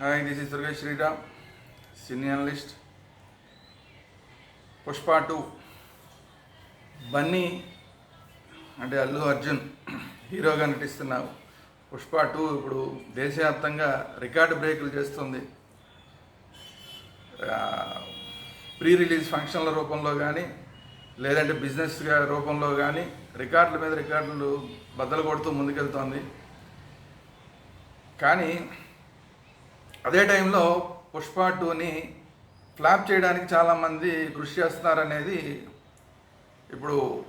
Hi this is Durgesh Sriram cine analyst Pushpa two Bunny అంటే అల్లు అర్జున్ హీరోగా నటిస్తున్నావు. Pushpa two ఇప్పుడు దేశవ్యాప్తంగా రికార్డు బ్రేకులు చేస్తుంది. ప్రీ రిలీజ్ ఫంక్షన్ల రూపంలో కానీ లేదంటే బిజినెస్ రూపంలో కానీ రికార్డుల మీద రికార్డులు బద్దలు కొడుతూ ముందుకెళ్తోంది. కానీ అదే టైంలో పుష్ప టూని ఫ్లాప్ చేయడానికి చాలామంది కృషి చేస్తున్నారనేది ఇప్పుడు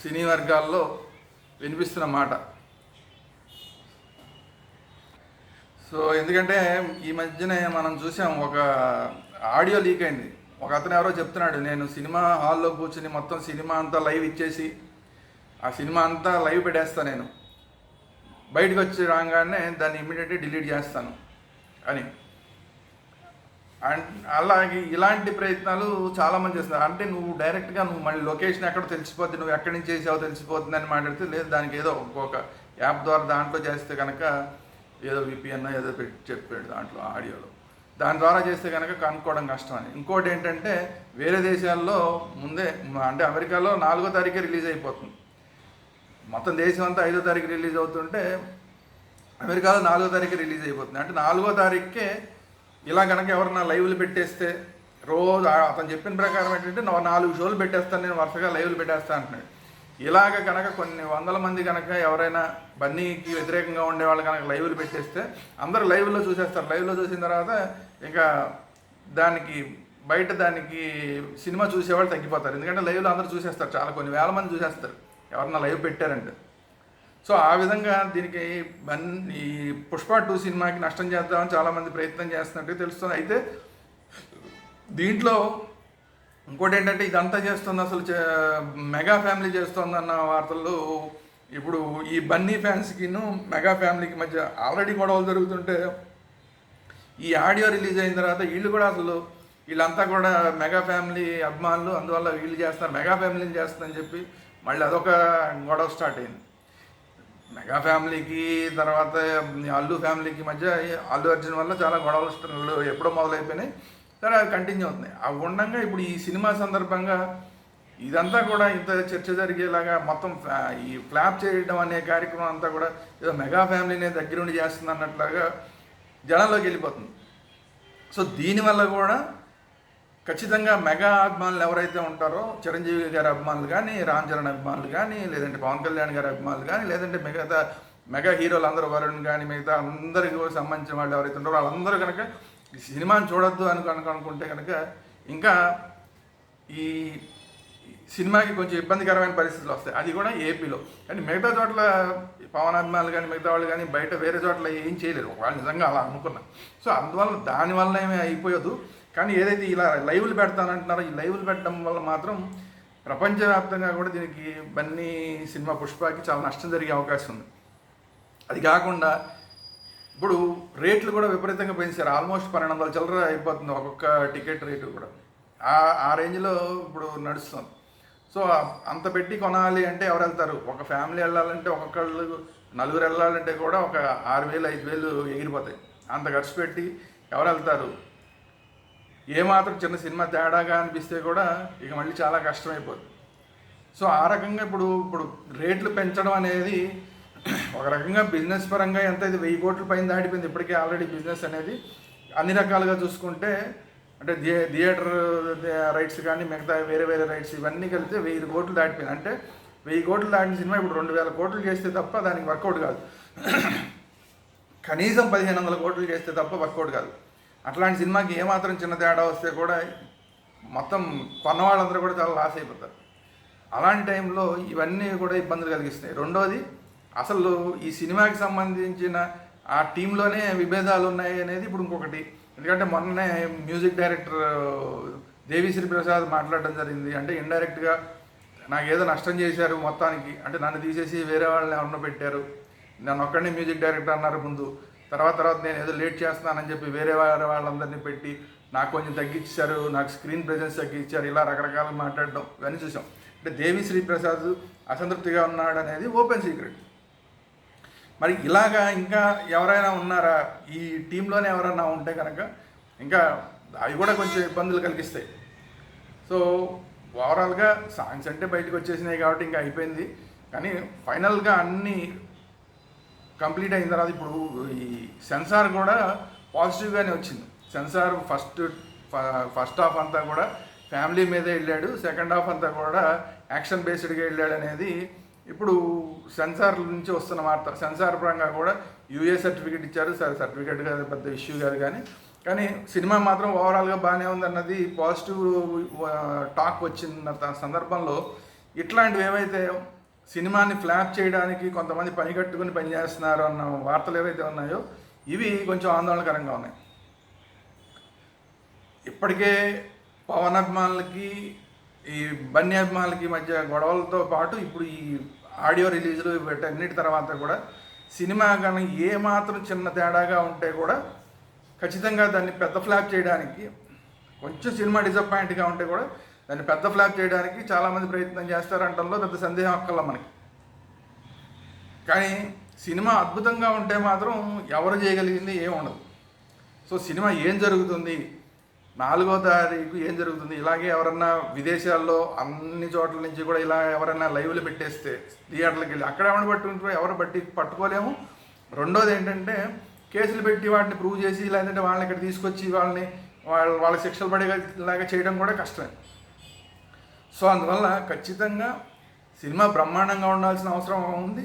సినీ వర్గాల్లో వినిపిస్తున్న మాట. సో ఎందుకంటే ఈ మధ్యనే మనం చూసాం ఒక ఆడియో లీక్ అయింది. ఒక అతను ఎవరో చెప్తున్నాడు నేను సినిమా హాల్లో కూర్చుని మొత్తం సినిమా అంతా లైవ్ ఇచ్చేసి ఆ సినిమా అంతా లైవ్ పెట్టేస్తాను నేను. బయటకు వచ్చి రాగానే దాన్ని ఇమీడియట్గా డిలీట్ చేస్తాను. అని. అండ్ అలాగే ఇలాంటి ప్రయత్నాలు చాలామంది చేస్తున్నారు. అంటే నువ్వు డైరెక్ట్గా నువ్వు మళ్ళీ లొకేషన్ ఎక్కడ తెలిసిపోద్ది నువ్వు ఎక్కడి నుంచి చేసావో తెలిసిపోతుంది అని మాట్లాడితే లేదు దానికి ఏదో ఒక్కొక్క యాప్ ద్వారా దాంట్లో చేస్తే కనుక ఏదో విపిఎన్ ఏదో పెట్టి చెప్పాడు దాంట్లో ఆడియోలో. దాని ద్వారా చేస్తే కనుక కనుక్కోవడం కష్టం అని. ఇంకోటి ఏంటంటే వేరే దేశాల్లో ముందే అంటే అమెరికాలో నాలుగో తారీఖే రిలీజ్ అయిపోతుంది. మొత్తం దేశం అంతా ఐదో తారీఖు రిలీజ్ అవుతుంటే అమెరికాలో నాలుగో తారీఖు రిలీజ్ అయిపోతుంది. అంటే నాలుగో తారీఖుకే ఇలా కనుక ఎవరన్నా లైవ్లు పెట్టేస్తే రోజు అతను చెప్పిన ప్రకారం ఏంటంటే నాలుగు షోలు పెట్టేస్తాను నేను వరుసగా లైవ్లు పెట్టేస్తాను అంటున్నాడు. ఇలాగ కనుక కొన్ని వందల మంది కనుక ఎవరైనా బన్నీకి వ్యతిరేకంగా ఉండే వాళ్ళు కనుక లైవ్లు పెట్టేస్తే అందరూ లైవ్లో చూసేస్తారు. లైవ్లో చూసిన తర్వాత ఇంకా దానికి బయట దానికి సినిమా చూసేవాళ్ళు తగ్గిపోతారు. ఎందుకంటే లైవ్లో అందరూ చూసేస్తారు. చాలా కొన్ని వేల మంది చూసేస్తారు. ఎవరన్నా లైవ్ పెట్టారంటే. సో ఆ విధంగా దీనికి బన్ ఈ పుష్ప టూ సినిమాకి నష్టం చేద్దామని చాలామంది ప్రయత్నం చేస్తున్నట్టు తెలుస్తుంది. అయితే దీంట్లో ఇంకోటి ఏంటంటే ఇదంతా చేస్తుంది అసలు చే- మెగా ఫ్యామిలీ చేస్తుందన్న వార్తలు ఇప్పుడు ఈ బన్నీ ఫ్యాన్స్కిను మెగా ఫ్యామిలీకి మధ్య ఆల్రెడీ గొడవలు జరుగుతుంటే ఈ ఆడియో రిలీజ్ అయిన తర్వాత వీళ్ళు కూడా అసలు వీళ్ళంతా కూడా మెగా ఫ్యామిలీ అభిమానులు అందువల్ల వీళ్ళు చేస్తారు మెగా ఫ్యామిలీని చేస్తుందని చెప్పి మళ్ళీ అదొక గొడవ స్టార్ట్ అయింది. మెగా ఫ్యామిలీకి తర్వాత అల్లు ఫ్యామిలీకి మధ్య అల్లు అర్జున్ వల్ల చాలా గొడవలు స్ట- ఎప్పుడో మొదలైపోయినాయి. సరే అవి కంటిన్యూ అవుతున్నాయి అవి ఉండగా ఇప్పుడు ఈ సినిమా సందర్భంగా ఇదంతా కూడా ఇంత చర్చ జరిగేలాగా మొత్తం ఈ ఫ్లాప్ చేయడం అనే కార్యక్రమం అంతా కూడా ఏదో మెగా ఫ్యామిలీనే దగ్గరుండి చేస్తుంది అన్నట్లాగా జనంలోకి వెళ్ళిపోతుంది. సో దీనివల్ల కూడా ఖచ్చితంగా మెగా అభిమానులు ఎవరైతే ఉంటారో చిరంజీవి గారి అభిమానులు కానీ రామ్ చరణ్ అభిమానులు కానీ లేదంటే పవన్ కళ్యాణ్ గారి అభిమానులు కానీ లేదంటే మిగతా మెగా హీరోలు అందరూ వరుణ్ కానీ మిగతా అందరికి సంబంధించిన వాళ్ళు ఎవరైతే ఉంటారో వాళ్ళందరూ కనుక ఈ సినిమాని చూడొద్దు అని కనుక అనుకుంటే కనుక ఇంకా ఈ సినిమాకి కొంచెం ఇబ్బందికరమైన పరిస్థితులు వస్తాయి. అది కూడా ఏపీలో. కానీ మిగతా చోట్ల పవన్ అభిమానులు కానీ మిగతా వాళ్ళు కానీ బయట వేరే చోట్ల ఏం చేయలేరు. వాళ్ళు నిజంగా అలా అనుకున్నా సో అందువల్ల దానివల్ల ఏమీ అయిపోయదు కానీ ఏదైతే ఇలా లైవ్లు పెడతానంటున్నారో ఈ లైవ్లు పెట్టడం వల్ల మాత్రం ప్రపంచవ్యాప్తంగా కూడా దీనికి బన్నీ సినిమా పుష్పకి చాలా నష్టం జరిగే అవకాశం ఉంది. అది కాకుండా ఇప్పుడు రేట్లు కూడా విపరీతంగా పెంచారు. ఆల్మోస్ట్ పన్నెండు వందల చిల్లర అయిపోతుంది ఒక్కొక్క టికెట్ రేటు కూడా. ఆ ఆ రేంజ్లో ఇప్పుడు నడుస్తుంది సో అంత పెట్టి కొనాలి అంటే ఎవరు వెళ్తారు? ఒక ఫ్యామిలీ వెళ్ళాలంటే ఒక్కొక్కళ్ళు నలుగురు వెళ్ళాలంటే కూడా ఒక ఆరు వేలు ఐదు వేలు ఎగిరిపోతాయి. అంత ఖర్చు పెట్టి ఎవరు వెళ్తారు? ఏమాత్రం చిన్న సినిమా తేడాగా అనిపిస్తే కూడా ఇక మళ్ళీ చాలా కష్టమైపోతుంది సో ఆ రకంగా ఇప్పుడు ఇప్పుడు రేట్లు పెంచడం అనేది ఒక రకంగా బిజినెస్ పరంగా ఎంత ఇది వెయ్యి కోట్ల పైన దాటిపోయింది ఇప్పటికే ఆల్రెడీ బిజినెస్ అనేది అన్ని రకాలుగా చూసుకుంటే అంటే థియే థియేటర్ రైట్స్ కానీ మిగతా వేరే వేరే రైట్స్ ఇవన్నీ కలిపితే వెయ్యి కోట్లు దాటిపోయింది. అంటే వెయ్యి కోట్లు దాటిన సినిమా ఇప్పుడు రెండు వేల కోట్లు చేస్తే తప్ప దానికి వర్కౌట్ కాదు. కనీసం పదిహేను వందల కోట్లు చేస్తే తప్ప వర్కౌట్ కాదు. అట్లాంటి సినిమాకి ఏమాత్రం చిన్న తేడా వస్తే కూడా మొత్తం కొన్న వాళ్ళందరూ కూడా చాలా లాస్ అయిపోతారు. అలాంటి టైంలో ఇవన్నీ కూడా ఇబ్బందులు కలిగిస్తాయి. రెండోది అసలు ఈ సినిమాకి సంబంధించిన ఆ టీంలోనే విభేదాలు ఉన్నాయి అనేది ఇప్పుడు ఇంకొకటి. ఎందుకంటే మొన్ననే మ్యూజిక్ డైరెక్టర్ దేవిశ్రీ ప్రసాద్ మాట్లాడడం జరిగింది. అంటే ఇండైరెక్ట్గా నాకు ఏదో నష్టం చేశారు మొత్తానికి. అంటే నన్ను తీసేసి వేరే వాళ్ళని ఎవరినో పెట్టారు. నన్ను ఒక్కడిని మ్యూజిక్ డైరెక్టర్ అన్నారు ముందు. తర్వాత తర్వాత నేను ఏదో లేట్ చేస్తున్నానని చెప్పి వేరే వాళ్ళ వాళ్ళందరినీ పెట్టి నాకు కొంచెం తగ్గించారు నాకు స్క్రీన్ ప్రెజెన్స్ తగ్గించారు ఇలా రకరకాలు మాట్లాడడం ఇవన్నీ చూసాం. అంటే దేవి శ్రీప్రసాద్ అసంతృప్తిగా ఉన్నాడు అనేది ఓపెన్ సీక్రెట్. మరి ఇలాగా ఇంకా ఎవరైనా ఉన్నారా? ఈ టీంలోనే ఎవరైనా ఉంటే కనుక ఇంకా అవి కూడా కొంచెం ఇబ్బందులు కలిగిస్తాయి. సో ఓవరాల్గా సాంగ్స్ అంటే బయటకు వచ్చేసినాయి కాబట్టి ఇంకా అయిపోయింది. కానీ ఫైనల్గా అన్నీ కంప్లీట్ అయిన తర్వాత ఇప్పుడు ఈ సెన్సార్ కూడా పాజిటివ్గానే వచ్చింది. సెన్సార్ ఫస్ట్ ఫస్ట్ హాఫ్ అంతా కూడా ఫ్యామిలీ మీదే వెళ్ళాడు. సెకండ్ హాఫ్ అంతా కూడా యాక్షన్ బేస్డ్గా వెళ్ళాడు అనేది ఇప్పుడు సెన్సార్ నుంచి వస్తున్న వార్త. సెన్సార్ పరంగా కూడా యూఏ సర్టిఫికేట్ ఇచ్చారు. సరే సర్టిఫికేట్ కాదు పెద్ద ఇష్యూ కాదు కానీ కానీ సినిమా మాత్రం ఓవరాల్గా బాగానే ఉందన్నది పాజిటివ్ టాక్ వచ్చిన సందర్భంలో ఇట్లాంటివి ఏవైతే సినిమాని ఫ్లాప్ చేయడానికి కొంతమంది పని కట్టుకుని పనిచేస్తున్నారు అన్న వార్తలు ఏవైతే ఉన్నాయో ఇవి కొంచెం ఆందోళనకరంగా ఉన్నాయి. ఇప్పటికే పవన్ అభిమానులకి ఈ బన్నీ అభిమానులకి మధ్య గొడవలతో పాటు ఇప్పుడు ఈ ఆడియో రిలీజులు వీటన్నిటి తర్వాత కూడా సినిమా కానీ ఏ మాత్రం చిన్న తేడాగా ఉంటే కూడా ఖచ్చితంగా దాన్ని పెద్ద ఫ్లాప్ చేయడానికి కొంచెం సినిమా డిసప్పాయింట్గా ఉంటే కూడా దాన్ని పెద్ద ఫ్లాప్ చేయడానికి చాలామంది ప్రయత్నం చేస్తారంటంలో పెద్ద సందేహం అక్కల్లా మనకి. కానీ సినిమా అద్భుతంగా ఉంటే మాత్రం ఎవరు చేయగలిగింది ఏం ఉండదు. సో సినిమా ఏం జరుగుతుంది? నాలుగో తారీఖు ఏం జరుగుతుంది? ఇలాగే ఎవరన్నా విదేశాల్లో అన్ని చోట్ల నుంచి కూడా ఇలా ఎవరన్నా లైవ్లు పెట్టేస్తే థియేటర్లకు వెళ్ళి అక్కడ ఎవరిని పట్టుకుంటారో ఎవరు బట్టి పట్టుకోలేము. రెండోది ఏంటంటే కేసులు పెట్టి వాటిని ప్రూవ్ చేసి లేదంటే వాళ్ళని ఇక్కడ తీసుకొచ్చి వాళ్ళని వాళ్ళ వాళ్ళ శిక్షలు పడేలాగా చేయడం కూడా కష్టమే. సో అందువల్ల ఖచ్చితంగా సినిమా బ్రహ్మాండంగా ఉండాల్సిన అవసరం ఉంది.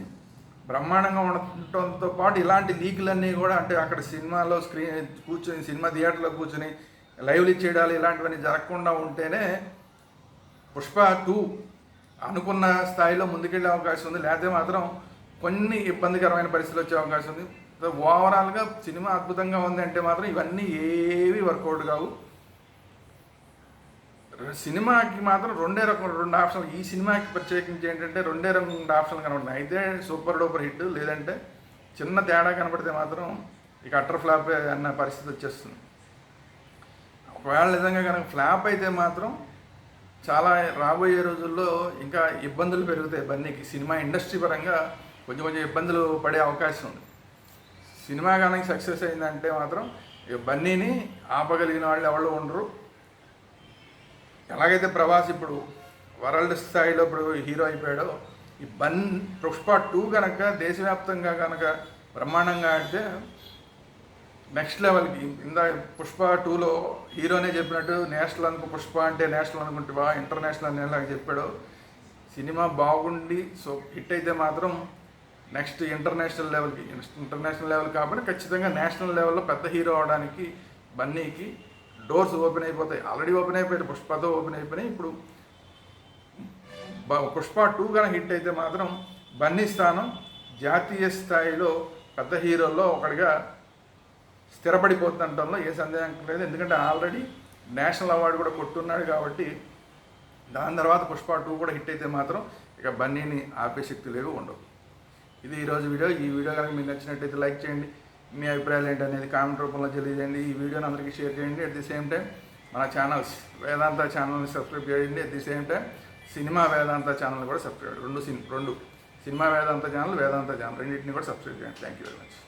బ్రహ్మాండంగా ఉండటంతో పాటు ఇలాంటి లీకులన్నీ కూడా అంటే అక్కడ సినిమాలో స్క్రీన్ కూర్చొని సినిమా థియేటర్లో కూర్చొని లైవ్లు ఇచ్చేయడాలు ఇలాంటివన్నీ జరగకుండా ఉంటేనే పుష్ప టూ అనుకున్న స్థాయిలో ముందుకెళ్ళే అవకాశం ఉంది. లేకపోతే మాత్రం కొన్ని ఇబ్బందికరమైన పరిస్థితులు వచ్చే అవకాశం ఉంది. ఓవరాల్గా సినిమా అద్భుతంగా ఉంది అంటే మాత్రం ఇవన్నీ ఏవి వర్కౌట్ కావు. సినిమాకి మాత్రం రెండే రకం రెండు ఆప్షన్లు. ఈ సినిమాకి ప్రత్యేకించి ఏంటంటే రెండే రెండు ఆప్షన్లు కనబడుతున్నాయి. అయితే సూపర్ డూపర్ హిట్ లేదంటే చిన్న తేడా కనబడితే మాత్రం ఇక అటర్ ఫ్లాప్ అన్న పరిస్థితి వచ్చేస్తుంది. ఒకవేళ నిజంగా కనుక ఫ్లాప్ అయితే మాత్రం చాలా రాబోయే రోజుల్లో ఇంకా ఇబ్బందులు పెరుగుతాయి బన్నీకి. సినిమా ఇండస్ట్రీ పరంగా కొంచెం కొంచెం ఇబ్బందులు పడే అవకాశం ఉంది. సినిమా కనుక సక్సెస్ అయిందంటే మాత్రం బన్నీని ఆపగలిగిన వాళ్ళు ఎవరు ఉండరు. ఎలాగైతే ప్రభాస్ ఇప్పుడు వరల్డ్ స్థాయిలో ఇప్పుడు హీరో అయిపోయాడో ఈ బన్ పుష్ప టూ కనుక దేశవ్యాప్తంగా కనుక బ్రహ్మాండంగా ఆడితే నెక్స్ట్ లెవెల్కి. ఇందా పుష్ప టూలో హీరోనే చెప్పినట్టు నేషనల్ అనుకు పుష్ప అంటే నేషనల్ అనుకుంటావా ఇంటర్నేషనల్ అని చెప్పాడు. సినిమా బాగుండి సో హిట్ అయితే మాత్రం నెక్స్ట్ ఇంటర్నేషనల్ లెవెల్కి. ఇంటర్నేషనల్ లెవెల్ కాబట్టి ఖచ్చితంగా నేషనల్ లెవెల్లో పెద్ద హీరో అవడానికి బన్నీకి డోర్స్ ఓపెన్ అయిపోతాయి. ఆల్రెడీ ఓపెన్ అయిపోయాయి. పుష్పతో ఓపెన్ అయిపోయినాయి. ఇప్పుడు పుష్ప టూ కనుక హిట్ అయితే మాత్రం బన్నీ స్థానం జాతీయ స్థాయిలో పెద్ద హీరోల్లో ఒకటిగా స్థిరపడిపోతుండటంలో ఏ సందేహం లేదు. ఎందుకంటే ఆల్రెడీ నేషనల్ అవార్డు కూడా కొట్టున్నాడు కాబట్టి దాని తర్వాత పుష్ప టూ కూడా హిట్ అయితే మాత్రం ఇక బన్నీని ఆపే శక్తి లేవు ఉండవు. ఇది ఈరోజు వీడియో. ఈ వీడియో కనుక మీకు నచ్చినట్టయితే లైక్ చేయండి. మీ అభిప్రాయాలు ఏంటి అనేది కామెంట్ రూపంలో తెలియజేయండి. ఈ వీడియోని అందరికీ షేర్ చేయండి. అట్ ది సేమ్ టైం మన ఛానల్స్ వేదాంత ఛానల్ని సబ్స్క్రైబ్ చేయండి. At the same time cinema Vedanta channel కూడా సబ్స్క్రైబ్ రెండు సిన్ రెండు cinema Vedanta channel Vedanta channel రెండింటిని కూడా సబ్స్క్రైబ్ చేయండి. Thank you very much